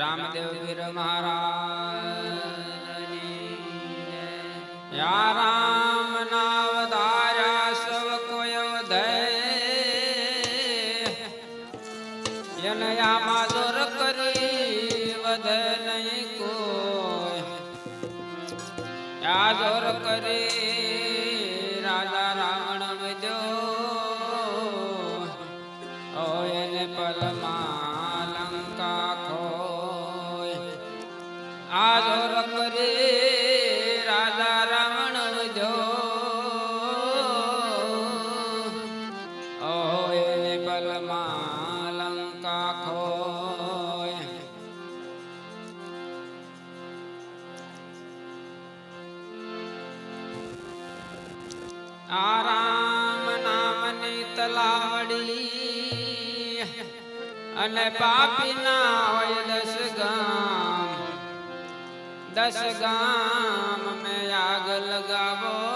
રામદેવ વીર મહારાજ યા રામ નામ ધાર્યા સવ કોયો દે યનયામાં દુર કરી વધે નહીં કોઈ. યા દુર કરી રાજા રાવણ વધ્યો ઓ એને પરમા thôi આ રામ નામની તલાવડી અને પાપી ના હોય દસ ગામ દસ ગામ મેં આગ લગાવો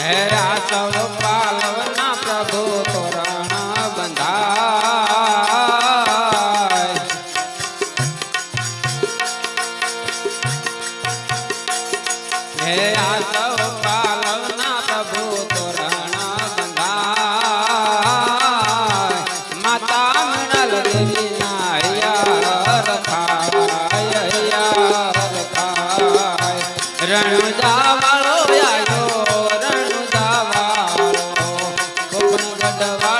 હે રાસવ ಮಾಧವ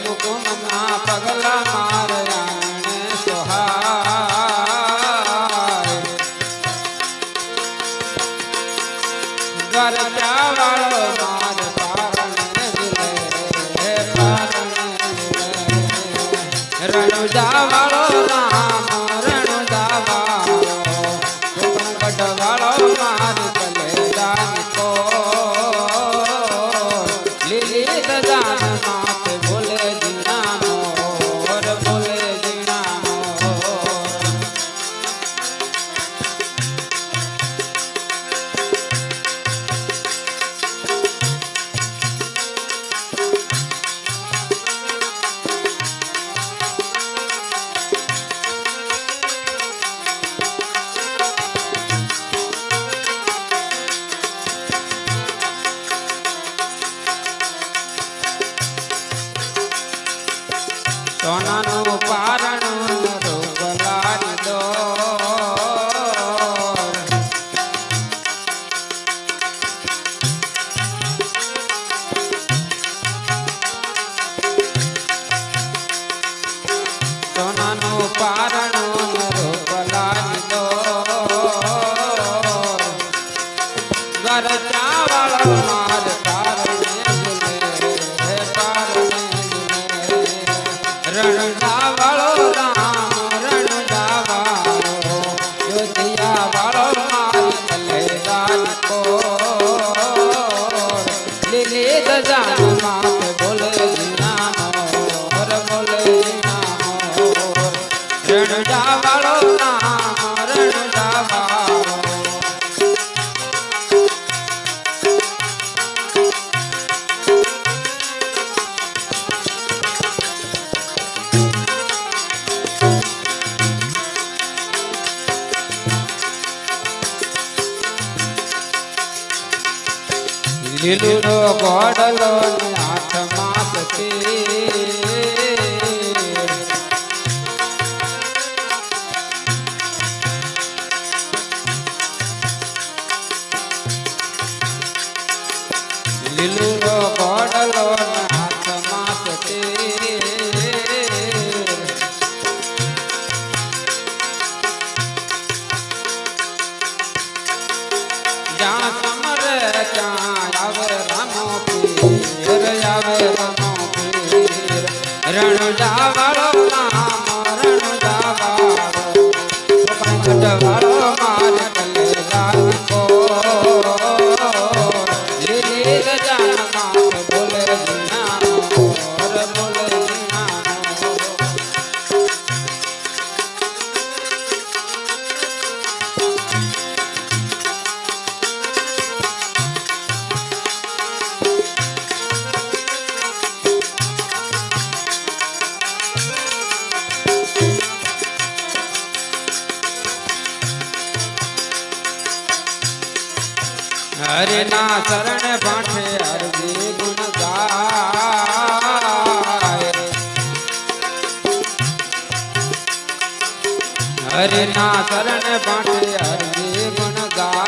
Don't દિલનો ગોડલો હરિના શરણ પાઠે હરજી ગુણ ગાય. હરિના શરણ પાઠે હરજી ગુણ ગાય.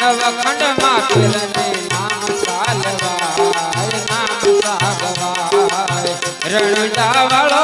નવખંડમાં કિરણે નામ સાલવાય, નામ સાગવાય. રણડા વાળો